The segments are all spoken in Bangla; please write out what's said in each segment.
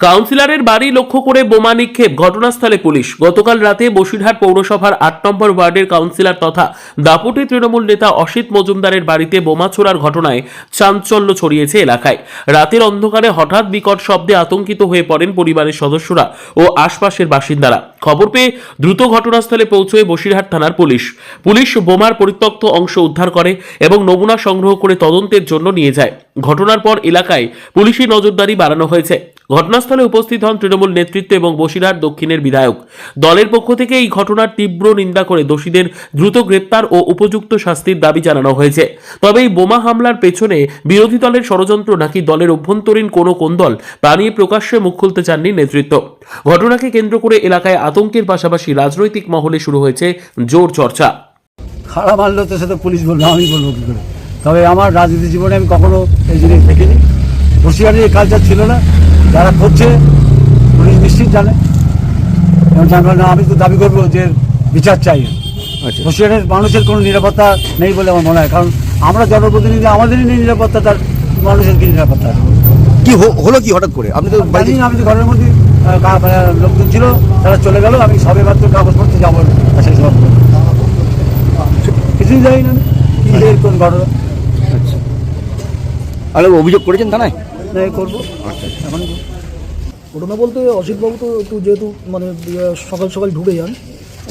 কাউন্সিলরের বাড়ি লক্ষ্য করে বোমা নিক্ষেপ। ঘটনাস্থলে পুলিশ। গতকাল রাতে বসিরহাট পৌরসভার আট নম্বর ওয়ার্ডের কাউন্সিলর তথা দাপুটে তৃণমূল নেতা অসিত মজুমদারের বাড়িতে বোমা ছোড়ার ঘটনায় চাঞ্চল্য ছড়িয়েছে এলাকায়। রাতের অন্ধকারে হঠাৎ বিকট শব্দে আতঙ্কিত হয়ে পড়েন পরিবারের সদস্যরা ও আশপাশের বাসিন্দারা। খবর পেয়ে দ্রুত ঘটনাস্থলে পৌঁছয় বসিরহাট থানার পুলিশ। পুলিশ বোমার পরিত্যক্ত অংশ উদ্ধার করে এবং নমুনা সংগ্রহ করে তদন্তের জন্য নিয়ে যায়। ঘটনার পর এলাকায় পুলিশি নজরদারি বাড়ানো হয়েছে। ঘটনাস্থলে উপস্থিত হন তৃণমূল নেতৃত্ব এবং বসিরহাট দক্ষিণের বিধায়ক। দলের পক্ষ থেকে এই ঘটনার তীব্র নিন্দা করে দোষীদের দ্রুত গ্রেপ্তার ও উপযুক্ত শাস্তির দাবি জানানো হয়েছে। তবে এই বোমা হামলার পেছনে বিরোধী দলের ষড়যন্ত্র নাকি দলের অভ্যন্তরীণ কোনো কোন্দল তা নিয়ে প্রকাশ্যে মুখ খুলতে চাননি নেতৃত্ব। ঘটনাকে কেন্দ্র করে এলাকায় আতঙ্কের পাশাপাশি রাজনৈতিক মহলে শুরু হয়েছে জোর চর্চা। খারাপ মানলে তো সেটা পুলিশ বলবে আমি বলব কী করে? তবে আমার রাজনীতি জীবনে আমি কখনো এই জিনিস দেখিনি। এই কালচার ছিল না। যারা করছে পুলিশ নিশ্চিত জানে। এবং জানবে না আমি তো দাবি করব যে বিচার চাই। আচ্ছা। বসিয়ারের মানুষের কোনো নিরাপত্তা নেই বলে আমার মনে হয়। কারণ আমরা জনপ্রতিনিধি আমাদেরই নেই নিরাপত্তা তার মানুষের কি নিরাপত্তা? কি হলো কি হঠাৎ করে? আপনি তো আমি তো ঘরের মধ্যে লোকজন ছিল তারা চলে গেল আমি সবে মাত্র কাগজপত্র যাব সব কিছুই জানি না কি এর কোন ঘটনা। আপনি অভিযোগ করেছেন থানায়? না করব। এখন ঘটনা বলতে অসিতবাবু তো একটু যেহেতু মানে সকাল সকাল ঢুকে যান।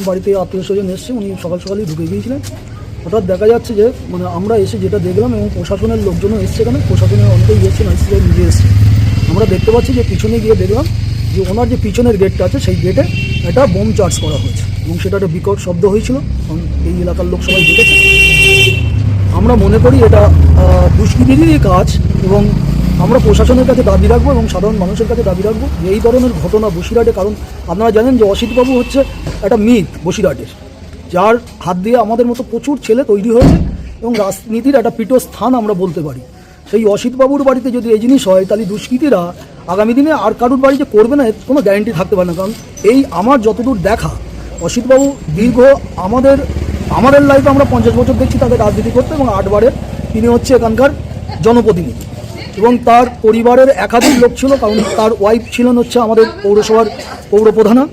বাড়িতে আত্মীয় স্বজন এসছে উনি সকাল সকালই ঢুকে গিয়েছিলেন। হঠাৎ দেখা যাচ্ছে যে মানে আমরা এসে যেটা দেখলাম এবং প্রশাসনের লোকজনও এসছে এখানে প্রশাসনের অনেকেই এসছে নাইসি নিজে এসছে। আমরা দেখতে পাচ্ছি যে পিছনে গিয়ে দেখলাম যে ওনার যে পিছনের গেটটা আছে, সেই গেটে একটা বোম চার্জ করা হয়েছে। এবং সেটা একটা বিকট শব্দ হয়েছিল। এই এলাকার লোক সবাই দেখেছে। আমরা মনে করি এটা দুষ্কৃতিরই কাজ এবং আমরা প্রশাসনের কাছে দাবি রাখব এবং সাধারণ মানুষের কাছে দাবি রাখব যে এই ধরনের ঘটনা বসিরহাটে, কারণ আপনারা জানেন যে অসিতবাবু হচ্ছে একটা মিথ বসিরহাটের, যার হাত দিয়ে আমাদের মতো প্রচুর ছেলে তৈরি হয়েছে এবং রাজনীতির একটা পীঠস্থান আমরা বলতে পারি। সেই অসিতবাবুর বাড়িতে যদি এই জিনিস হয়, তাহলে দুষ্কৃতীরা আগামী দিনে আর কারুর বাড়ি যে করবে না, এর কোনো গ্যারেন্টি থাকতে পারে না। কারণ এই আমার যতদূর দেখা, অসিতবাবু দীর্ঘ আমাদের আমাদের লাইফে আমরা পঞ্চাশ বছর দেখছি তাদের রাজনীতি করতে এবং আটবারের তিনি হচ্ছে এখানকার জনপ্রতিনিধি। এবং তার পরিবারের একাধিক লোক ছিল, কারণ তার ওয়াইফ ছিলেন হচ্ছে আমাদের পৌরসভার পৌরপ্রধানা,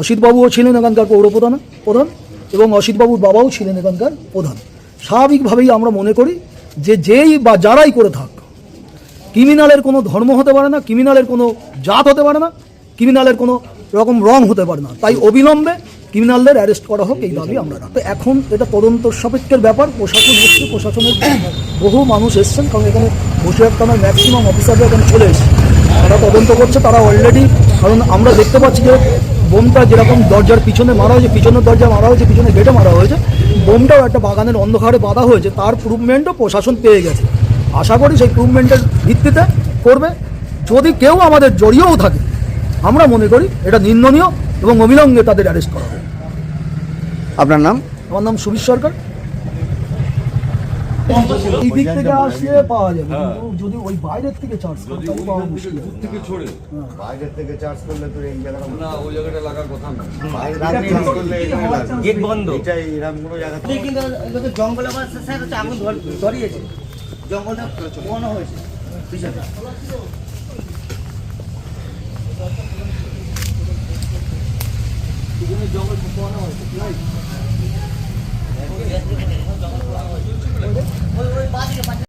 অসিতবাবুও ছিলেন এখানকার পৌরপ্রধান, প্রধান, এবং অসিতবাবুর বাবাও ছিলেন এখানকার প্রধান। স্বাভাবিকভাবেই আমরা মনে করি যে যেই বা যারাই করে থাক ক্রিমিনালের কোনো ধর্ম হতে পারে না, ক্রিমিনালের কোনো জাত হতে পারে না, ক্রিমিনালের কোনো রকম রং হতে পারে না। তাই অবিলম্বে ক্রিমিনালদের অ্যারেস্ট করা হোক, এই দাবি আমরা। তো এখন এটা তদন্ত সাপেক্ষের ব্যাপার, প্রশাসন এসছে, প্রশাসনের বহু মানুষ এসছেন, কারণ এখানে বসিরহাট থানার ম্যাক্সিমাম অফিসাররা এখানে চলে এসছে। তারা তদন্ত করছে, তারা অলরেডি কারণ আমরা দেখতে পাচ্ছি যে বোমটা যেরকম দরজার পিছনে মারা হয়েছে, পিছনের দরজা মারা হয়েছে, পিছনে গেটে মারা হয়েছে, বোমটাও একটা বাগানের অন্ধকারে বাঁধা হয়েছে, তার প্রুভমেন্টও প্রশাসন পেয়ে গেছে। আশা করি সেই প্রুভমেন্টের ভিত্তিতে করবে। যদি কেউ আমাদের জড়িয়েও থাকে আমরা মনে করি এটা নিন্দনীয় এবং অবিলম্বে তাদের অ্যারেস্ট করা হবে আপনার নাম? আমার নাম সুবিশ সরকার। এই দিক থেকে আসলে পাওয়া যাবে যদি ওই বাইরের থেকে চার্জ করে পাওয়া মুশকিল। হবে। বাইরে থেকে চার্জ করলে তো এই জায়গাটা না ওই জায়গাটা লাগার কথা না। বাইরে চার্জ করলে গেট বন্ধ। এটাই এরকম কোনো জায়গা কিন্তু কিন্তু জঙ্গলে স্যার আগুন ধরিয়েছে। জঙ্গলটা কমানো হয়েছে। পিছনে জঙ্গল পোড়ানো হয়েছে ওই বাদিকে